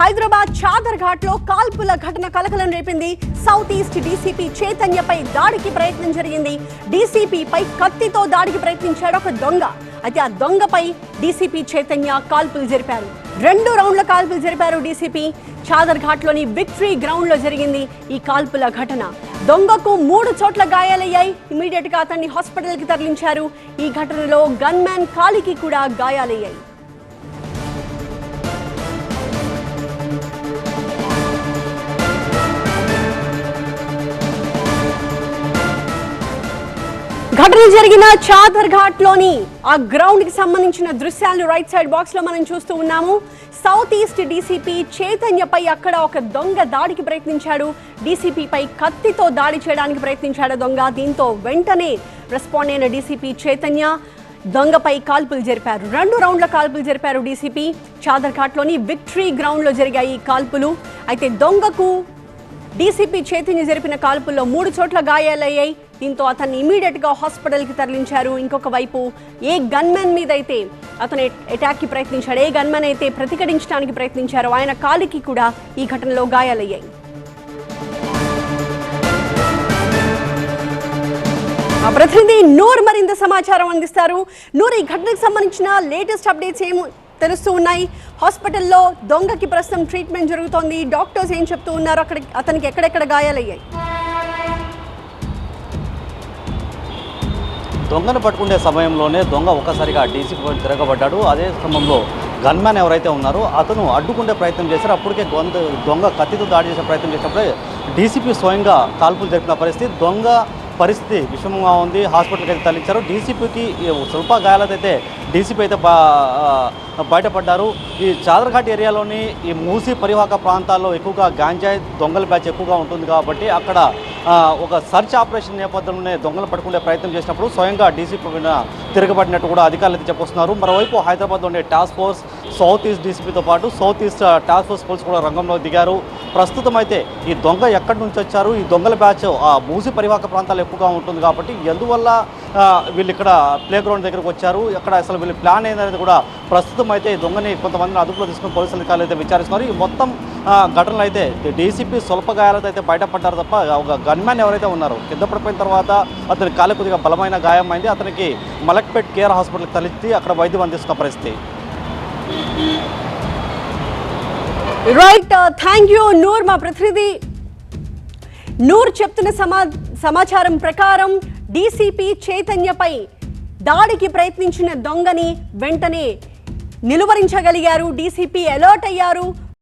హైదరాబాద్ చాదర్ ఘాట్లో కాల్పుల ఘటన కలకలం రేపింది. సౌత్ ఈస్ట్ డీసీపీ చైతన్యపై దాడికి ప్రయత్నం జరిగింది. డీసీపీపై కత్తితో దాడికి ప్రయత్నించాడు ఒక దొంగ. అయితే ఆ దొంగపై డీసీపీ చైతన్య కాల్పులు జరిపారు. రెండు రౌండ్ల కాల్పులు జరిపారు డీసీపీ. చాదర్ ఘాట్లోని విక్టరీ గ్రౌండ్లో జరిగింది ఈ కాల్పుల ఘటన. దొంగకు మూడు చోట్ల గాయాలయ్యాయి. ఇమీడియట్గా అతన్ని హాస్పిటల్కి తరలించారు. ఈ ఘటనలో గన్ మ్యాన్ కాలికి కూడా గాయాలయ్యాయి. ఘటన జరిగిన చాదర్ ఘాట్లోని ఆ గ్రౌండ్కి సంబంధించిన దృశ్యాలను రైట్ సైడ్ బాక్స్లో మనం చూస్తూ ఉన్నాము. సౌత్ ఈస్ట్ డీసీపీ చైతన్యపై అక్కడ ఒక దొంగ దాడికి ప్రయత్నించాడు. డీసీపీపై కత్తితో దాడి చేయడానికి ప్రయత్నించాడు దొంగ. దీంతో వెంటనే రెస్పాండ్ అయిన డీసీపీ చైతన్య దొంగపై కాల్పులు జరిపారు. రెండు రౌండ్ల కాల్పులు జరిపారు డీసీపీ చాదర్ ఘాట్లోని విక్టరీ గ్రౌండ్లో జరిగాయి ఈ కాల్పులు. అయితే దొంగకు డీసీపీ చైతన్య జరిపిన కాల్పుల్లో మూడు చోట్ల గాయాలయ్యాయి. దీంతో అతన్ని ఇమీడియట్గా తరలించారు. ఇంకొక వైపు ఏ గన్మెన్ మీద అయితే అతను అటాక్కి ప్రయత్నించాడు ఏ గన్మెన్ అయితే ప్రతిఘటించడానికి ప్రయత్నించారో ఆయన కాలికి కూడా ఈ ఘటనలో గాయాలయ్యాయి. మా ప్రతినిధి నూర్ మరింత సమాచారం అందిస్తారు. నూర్ ఈ ఘటనకు సంబంధించిన లేటెస్ట్ అప్డేట్స్ ఏమో తెలుస్తూ ఉన్నాయి. హాస్పిటల్లో దొంగకి ప్రస్తుతం ట్రీట్మెంట్ జరుగుతోంది. డాక్టర్స్ ఏం చెప్తూ ఉన్నారు? అక్కడ అతనికి ఎక్కడెక్కడ గాయాలయ్యాయి? దొంగను పట్టుకునే సమయంలోనే దొంగ ఒక్కసారిగా డీసీపీ పైన తిరగబడ్డాడు. అదే క్రమంలో గన్మ్యాన్ ఎవరైతే ఉన్నారో అతను అడ్డుకుంటే ప్రయత్నం చేశారు. అప్పటికే గొంత దొంగ కత్తితో దాడి చేసే ప్రయత్నం చేసినప్పుడే డీసీపీ స్వయంగా కాల్పులు జరిపిన పరిస్థితి. దొంగ పరిస్థితి విషమంగా ఉంది. హాస్పిటల్కి అయితే తరలించారు. డీసీపీకి స్వల్ప గాయాలైతే డీసీపీ అయితే బా బయటపడ్డారు. ఈ చాదర్ఘాట్ ఏరియాలోని ఈ మూసీ పరివాహక ప్రాంతాల్లో ఎక్కువగా గాంజాయి దొంగల బ్యాచ్ ఎక్కువగా ఉంటుంది కాబట్టి అక్కడ ఒక సర్చ్ ఆపరేషన్ నేపథ్యంలోనే దొంగలు పట్టుకునే ప్రయత్నం చేసినప్పుడు స్వయంగా డీసీపీ తిరగబడినట్టు కూడా అధికారులు అయితే చెప్పొస్తున్నారు మరోవైపు హైదరాబాద్ ఉండే టాస్క్ ఫోర్స్ సౌత్ ఈస్ట్ డీసీపీతో పాటు south east task force police కూడా రంగంలో దిగారు. ప్రస్తుతం అయితే ఈ దొంగ ఎక్కడి నుంచి వచ్చారు? ఈ దొంగల బ్యాచ్ ఆ మూసి పరివాహక ప్రాంతాలు ఎక్కువగా ఉంటుంది కాబట్టి ఎందువల్ల వీళ్ళు ఇక్కడ ప్లే గ్రౌండ్ దగ్గరకు వచ్చారు. ఇక్కడ అసలు వీళ్ళు ప్లాన్ ఏందనేది కూడా ప్రస్తుతం అయితే దొంగని కొంతమందిని అదుపులో తీసుకుని పోలీసు అధికారులు అయితే విచారిస్తున్నారు. ఈ మొత్తం ఘటనలు అయితే డీసీపీ స్వల్ప గాయాలతో అయితే బయటపడ్డారు తప్ప ఒక గన్మ్యాన్ ఎవరైతే ఉన్నారో కింద పడిపోయిన తర్వాత అతని కాలు కొద్దిగా బలమైన గాయం అయింది అతనికి మలక్పేట్ కేర్ హాస్పిటల్కి తలెత్తి అక్కడ వైద్యం అందిస్తున్న పరిస్థితి. రైట్ థ్యాంక్ యూ నూర్ మా ప్రతినిధి. నూర్ చెప్తున్న సమా సమాచారం ప్రకారం డీసీపీ చైతన్యపై దాడికి ప్రయత్నించిన దొంగని వెంటనే నిలువరించగలిగారు. డీసీపీ అలర్ట్ అయ్యారు.